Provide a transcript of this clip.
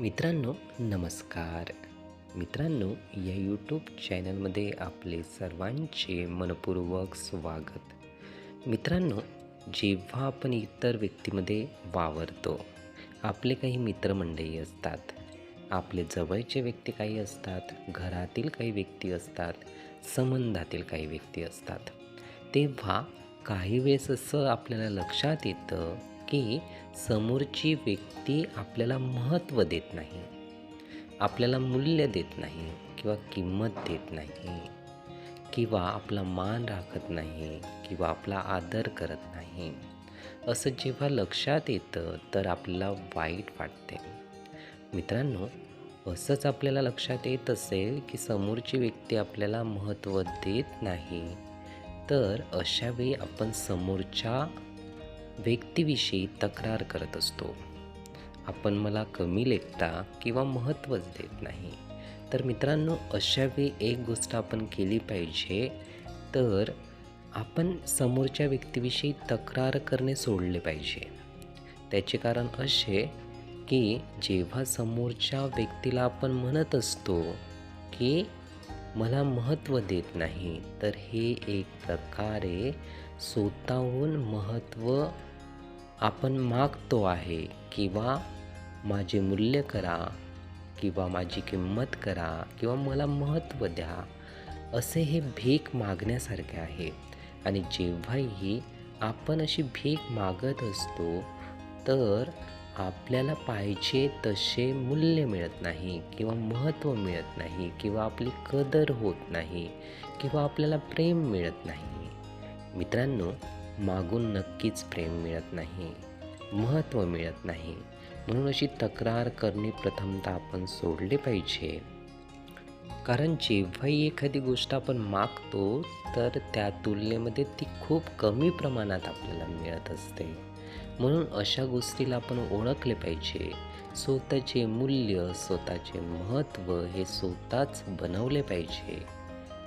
मित्रांनो नमस्कार. मित्रांनो या यूट्यूब चॅनलमध्ये आपले सर्वांचे मनपूर्वक स्वागत. मित्रांनो जेव्हा आपण इतर व्यक्तीमध्ये वावरतो आपले काही मित्रमंडळी असतात आपले जवळचे व्यक्ती काही असतात घरातील काही व्यक्ती असतात संबंधातील काही व्यक्ती असतात तेव्हा काही वेळेस असं आपल्याला लक्षात येतं की समोरची व्यक्ती आपल्याला महत्त्व देत नाही आपल्याला मूल्य देत नाही किंवा किंमत देत नाही किंवा आपला मान राखत नाही किंवा आपला आदर करत नाही. असं जेव्हा लक्षात येतं तर आपल्याला वाईट वाटते. मित्रांनो असंच आपल्याला लक्षात येत असेल की समोरची व्यक्ती आपल्याला महत्त्व देत नाही तर अशावेळी आपण समोरच्या व्यक्तीविषयी तक्रार करत असतो. आपण मला कमी लेखता किंवा महत्त्वच देत नाही. तर मित्रांनो अशावेळी एक गोष्ट आपण केली पाहिजे तर आपण समोरच्या व्यक्तीविषयी तक्रार करणे सोडले पाहिजे. त्याचे कारण असे की जेव्हा समोरच्या व्यक्तीला आपण म्हणत असतो की मला महत्त्व देत नाही तर हे एक प्रकारे स्वतःहून महत्त्व आपण मागतो आहे किंवा माझे मूल्य करा किंवा माझी किंमत करा किंवा मला महत्त्व द्या असे हे भीक मागण्यासारखे आहे. आणि जेव्हाही आपण अशी भीक मागत असतो तर आपल्याला पाहिजे तसे मूल्य मिळत नाही किंवा महत्त्व मिळत नाही किंवा आपली कदर होत नाही किंवा आपल्याला प्रेम मिळत नाही. मित्रांनो मागून नक्कीच प्रेम मिळत नाही महत्त्व मिळत नाही. म्हणून अशी तक्रार करणे प्रथमतः आपण सोडले पाहिजे. कारण जेव्हाही एखादी गोष्ट आपण मागतो तर त्या तुलनेमध्ये ती खूप कमी प्रमाणात आपल्याला मिळत असते. म्हणून अशा गोष्टीला आपण ओळखले पाहिजे. स्वतःचे मूल्य स्वतःचे महत्त्व हे स्वतःच बनवले पाहिजे.